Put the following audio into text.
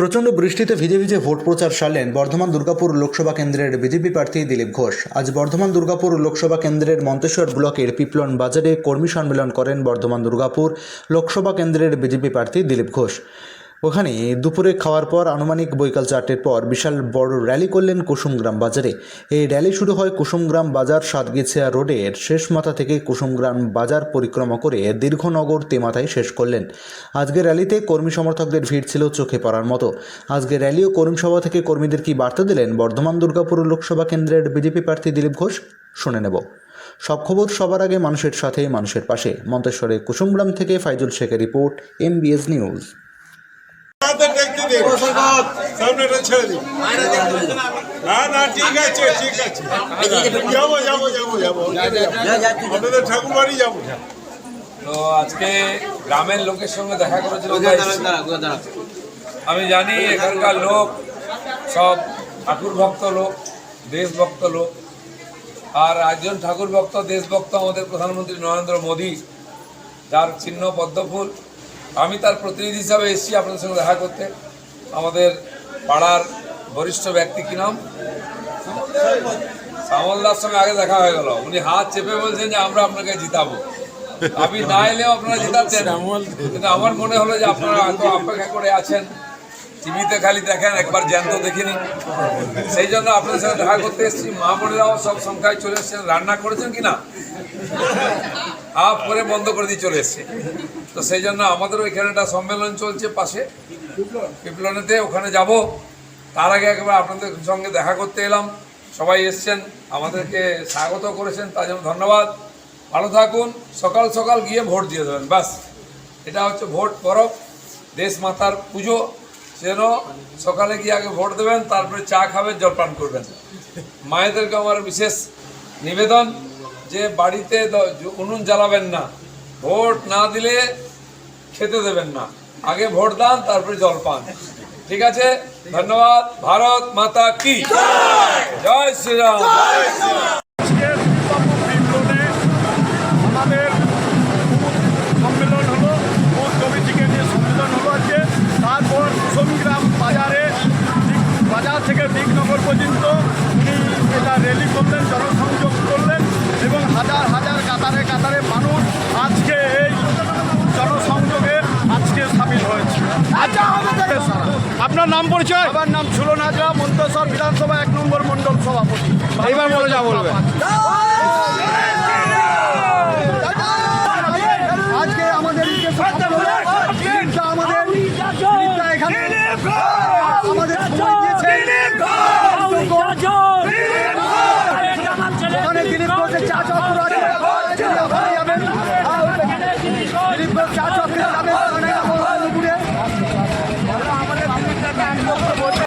প্রচণ্ড বৃষ্টিতে ভিজে ভিজে ভোট প্রচার সারলেন বর্ধমান দুর্গাপুর লোকসভা কেন্দ্রের বিজেপি প্রার্থী দিলীপ ঘোষ। আজ বর্ধমান দুর্গাপুর লোকসভা কেন্দ্রের মন্তেশ্বর ব্লকের পিপলন বাজারে কর্মী সম্মেলন করেন বর্ধমান দুর্গাপুর লোকসভা কেন্দ্রের বিজেপি প্রার্থী দিলীপ ঘোষ। ওখানে দুপুরে খাওয়ার পর আনুমানিক বৈকাল চারটের পর বিশাল বড় র্যালি করলেন কুসুমগ্রাম বাজারে। এই র্যালি শুরু হয় কুসুমগ্রাম বাজার সাতগিছিয়া রোডের শেষ মাথা থেকে কুসুমগ্রাম বাজার পরিক্রমা করে দীর্ঘনগর তেমাথায় শেষ করলেন। আজকের র্যালিতে কর্মী সমর্থকদের ভিড় ছিল চোখে পড়ার মতো। আজকে র্যালি ও কর্মী সভা থেকে কর্মীদের কি বার্তা দিলেন? বর্ধমান দুর্গাপুর লোকসভা কেন্দ্রের বিজেপি প্রার্থী দিলীপ ঘোষ শুনে নেব। সব খবর সবার আগে মানুষের সাথে, মানুষের পাশে। মন্তেশ্বরে কুসুমগ্রাম থেকে ফাইজুল শেখের রিপোর্ট, এমবিএস নিউজ। দিন সামনেটা ছেড়ে দিন। না না ঠিক আছে ঠিক আছে। যাব যাব যাব যাব। আপনাদের ঠাকুর বাড়ি যাব। তো আজকে গ্রামের লোকের সঙ্গে দেখা করেছিল আমি জানি এখানকার লোক সব ঠাকুর ভক্ত লোক দেশভক্ত লোক। আর একজন ঠাকুর ভক্ত দেশভক্ত আমাদের প্রধানমন্ত্রী নরেন্দ্র মোদী যার চিহ্ন পদ্মফুল। আমি তার প্রতিনিধি হিসাবে এসেছি আপনাদের সঙ্গে দেখা করতে। আমাদের পাড়ার বরিষ্ঠ ব্যক্তি কি নাম? শ্যামলদার সঙ্গে আগে দেখা হয়ে গেল। উনি হাত চেপে বলছেন যে আমরা আপনাকে জিতাবো। আমি না এলেও আপনারা জিতাচ্ছেন। কিন্তু আমার মনে হলো যে আপনারা এত অপেক্ষা করে আছেন। টিভিতে খালি দেখেন একবার জ্যান্ত দেখিনি সেই জন্য আপনাদের সাথে দেখা করতে এসেছি। মা বোনেরাও সব সংখ্যায় চলে এসেছেন। রান্না করেছেন কি না হাফ করে বন্ধ করে দিয়ে চলে এসছে। তো সেই জন্য আমাদেরও এখানে একটা সম্মেলন চলছে পাশে। পিপলনেতে ওখানে যাব। তার আগে একবার আপনাদের সঙ্গে দেখা করতে এলাম। সবাই এসছেন, আমাদেরকে স্বাগত করেছেন, তার জন্য ধন্যবাদ। ভালো থাকুন, সকাল সকাল গিয়ে ভোট দিয়ে দেবেন, ব্যাস। এটা হচ্ছে ভোট পরব, দেশ মাতার পুজো। সেজন্য সকালে গিয়ে আগে ভোট দেবেন, তারপরে চা খাবেন জলপান করবেন। মায়েদেরকে আমার বিশেষ নিবেদন যে বাড়িতে উনুন জ্বালাবেন না। ভোট না দিলে খেতে দেবেন না। আগে ভোট দান, তারপরে জল পান। ঠিক আছে? ধন্যবাদ। ভারত মাতা কি? জয়। শ্রীরাম। আপনার নাম পরিচয় আমার নাম ঝুলন হাজরা মন্ত্রসর বিধানসভা এক নম্বর মন্ডল সভাপতি এইবার বলে যা বলবে আজকে আমাদের আমাদের